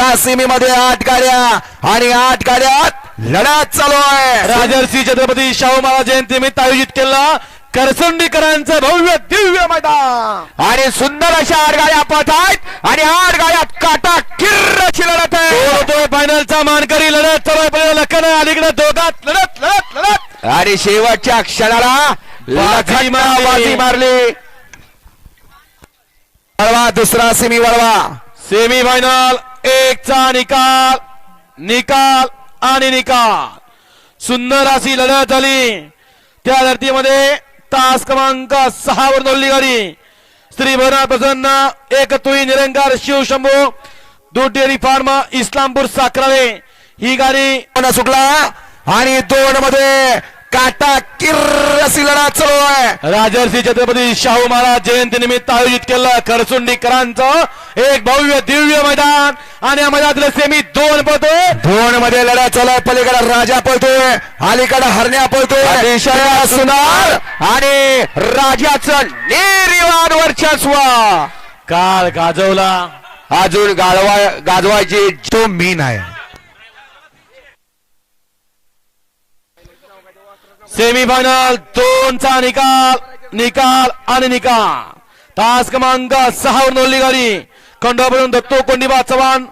पुढच्या सीमेमध्ये आठ गाड्या आणि आठ गाड्यात लढत चालू आहे. राजर्षी छत्रपती शाहू महाराज जयंती निमित्त आयोजित केला करसंडीकरांचं भव्य दिव्य मैदान. आणि सुंदर अशा आठ गाड्या पळत आहेत आणि आठ गाड्यात काटा किर्रची लढत आहे. फायनलचा मानकरी लढत चालू लखन अलीकडे दोघात लढत लढत लढत. आणि शेवटच्या क्षणाला. बाजी मारली. वळवा दुसरा सिमी वळवा. सेमी फायनल एकचा निकाल निकाल आणि निकाल. सुंदर अशी लढत झाली. त्या लढतीमध्ये तास क्रमांक सहा वर नोंदली गाडी. श्री भरणा प्रसन्न एक तुई निरंकार शिवशंभू दूध डेअरी फार्म इस्लामपूर साखराळे ही गाडी सुटला आणि दोन मध्ये काटा किर्र अशी लढत चालू आहे. राजर्षी छत्रपती शाहू महाराज जयंती निमित्त आयोजित केलं करसुंडीकरांचं एक भव्य दिव्य मैदान. आणि या मैदानातले सेमी दोन पळतो दोन मध्ये लढत चालू आहे पलीकडे राजा पळतोय. अलीकडे हरण्या पळतोय. सुंदर. आणि राजाचं निर्विवाद वर्चस्व. काल गाजवला. अजून गाजवा गाजवायची तो मीन आहे. सेमी फायनल दोनचा निकाल निकाल आणि निकाल. तास क्रमांक सहावर नोंदली गाडी. खंडोबरून दत्तो कोंडीबा चव्हाण.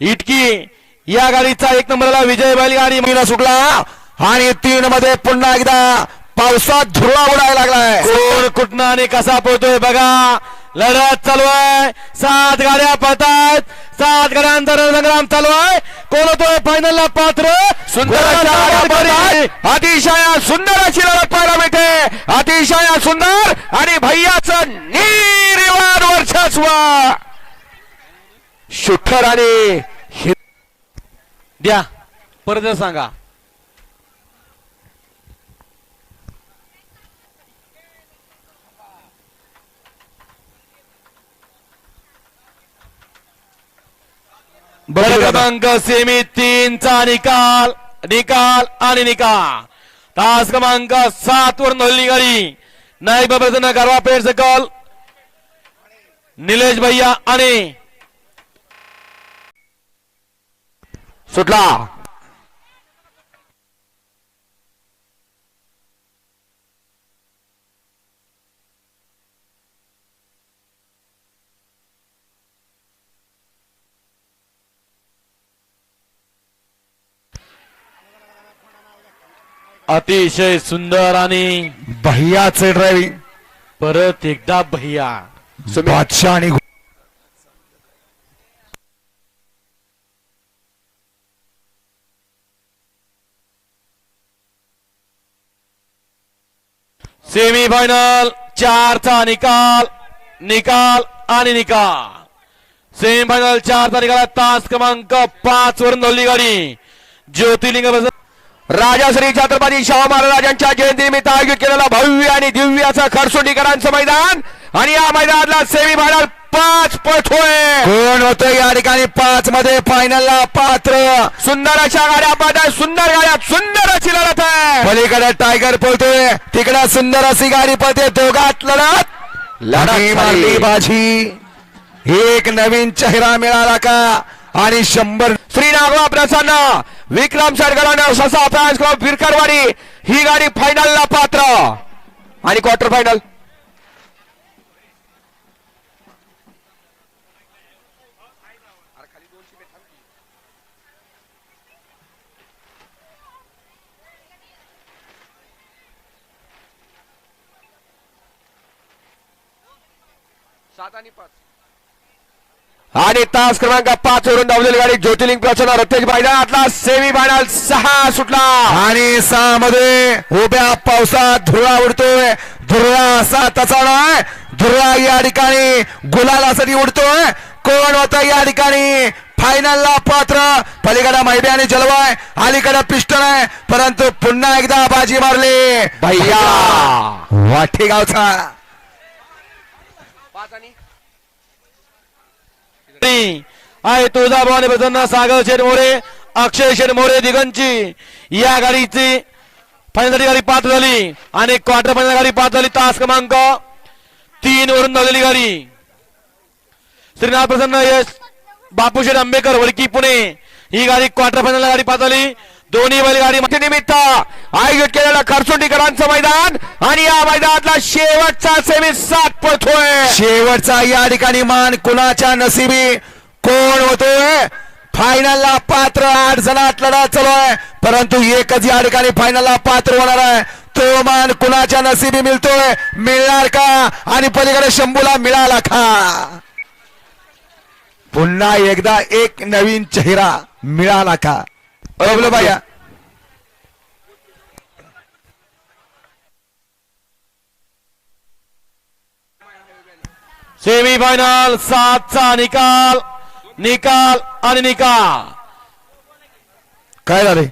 इटकी या गाडीचा एक नंबरला विजय बैलगाडी. महिना सुटला. आणि तीन मध्ये पुन्हा एकदा पावसात झुरळा उडायला लागलाय. कोण कुठनं आणि कसा पोहतोय बघा. लढत चालू आहे. सात गाड्या पळतात सात गाड्यांचा रणसंग्राम चालू आहे. कोण होतोय फायनलला पात्र? सुंदर. अतिशय सुंदर अशी लढत पाहायला मिळते. अतिशय सुंदर आणि भैयाचं निर्विवाद वर्चस्व. शुठर आणि द्या. परत सांगा. क्रमांक सेमी तीनचा निकाल निकाल आणि निकाल. तास क्रमांक सात वर नोंदली गाडी नाईक बाबाचं गारवा पेठ सकल निलेश भैया आणि सुटला. अतिशय सुंदर आणि भैयाचे ड्रायव्हिंग परत एकदा भैया. बादशाह आणि सेमी फायनल चारचा निकाल निकाल आणि निकाल. सेमी फायनल चारचा निकाल. तास क्रमांक पाच वर नोंदली गाडी. ज्योतिर्लिंग बस- राजाश्री छत्रपती शाहू महाराजांच्या जयंतीनिमित्त आयोजित केलेला भव्य आणि दिव्य असं खरसोटीकरांचं मैदान. आणि या मैदानातला सेमी फायनल पाच पळतोय. कोण होतं या ठिकाणी पाच मध्ये? फायनलला पात्र. सुंदर अशा गाड्या पाहताय. सुंदर गाड्या सुंदर अशी लढत आहे. पलीकडे टायगर पळतोय. तिकडे सुंदर अशी गाडी पळते. दोघात लढत. लढाई मारली बाजी. एक नवीन चेहरा मिळाला का? आणि शंभर श्री नागवा प्रसन्न. विक्रम सरगराने ससा फॅन्स क्लब विरकरवाडी ही गाडी फायनलला पात्र. आणि क्वार्टर फायनल आणि तास क्रमांक पाच वरून धावलेली गाडी ज्योतिर्लिंग प्रसन्न रत्तेज मैदानातला सेमी फायनल सहा सुटला. आणि सहा मध्ये उभ्या पावसात धुळा उडतोय. धुळा असा तसा नाही धुळा या ठिकाणी गुलालासाठी उडतोय. कोण होतं या ठिकाणी? फायनलला पात्र. पलीकडे मैबे आणि जलवाय अलीकडे पिस्टन आहे. परंतु पुन्हा एकदा बाजी मारली. भैया! वाठी गावचा आहे तुळजाभवानी प्रसन्न सागर शेटमोरे अक्षय शेटमोरे दिगंची. या गाडीची फायनल गाडी पात्र झाली आणि क्वार्टर फायनल गाडी पात्र झाली. तास क्रमांक तीन वरून धावलेली गाडी. श्रीनाथ प्रसन्न यश बापूशेठ आंबेकर वडकी पुणे. ही गाडी क्वार्टर फायनल गाडी पाहतली दोन्ही बैलगाडी गाडी निमित्त आयोजित केलेलं खरसुंडीकरांचं मैदान. आणि या मैदानातला शेवटचा सेमी सात पडतोय शेवटचा या ठिकाणी मान कुणाच्या नसिबी कोण होतोय? फायनलला पात्र आठ जणात लढा चालू आहे. परंतु एकच या ठिकाणी फायनलला पात्र होणार आहे. तो मान कुणाच्या नसिबी मिळतोय? मिळणार का? आणि पलीकडे शंभूला मिळाला का? पुन्हा एकदा एक नवीन चेहरा मिळाला का? बबलू भैया सेमी फायनल सातचा निकाल निकाल आणि निकाल काय झाले?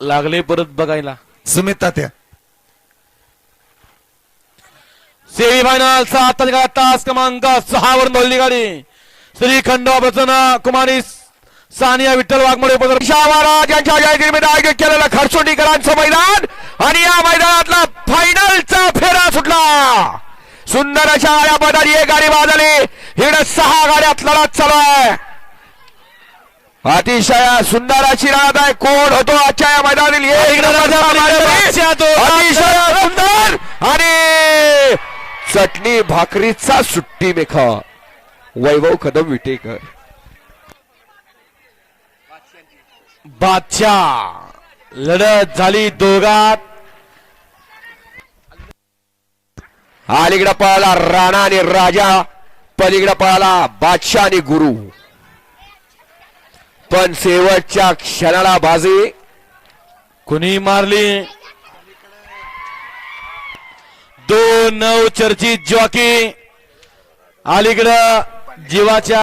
लागले परत बघायला. सुमित तात्या. सेमी फायनल सात निकाल तास क्रमांक सहा वर नोंदली गाडी. श्री खंडोबा प्रसन्न कुमारी सानिया विठ्ठल वाघमोडे महाराज यांच्या आयोजित केलेलं खरसुंडीकरांचं मैदान आणि या मैदानातला फायनलचा फेरा सुटला. सुंदर अशा या मैदानी एक गाडी वाजली हिड सहा गाड्यात लढत चालू आहे अतिशय सुंदर अशी लढत आहे. कोण होतो आजच्या या मैदानातील. अतिशय सुंदर आणि चटणी भाकरीचा सुट्टी मेखा. वैभव कदम विटेकर. बादशाह. लढत झाली दोघात. अलीकडे पळाला राणा आणि राजा पलीकडे पळाला बादशाह आणि गुरु. पण शेवटच्या क्षणाला बाजी. कुणी मारली? दोन नऊ चर्चित जॉकी. अलीकडं जीवाच्या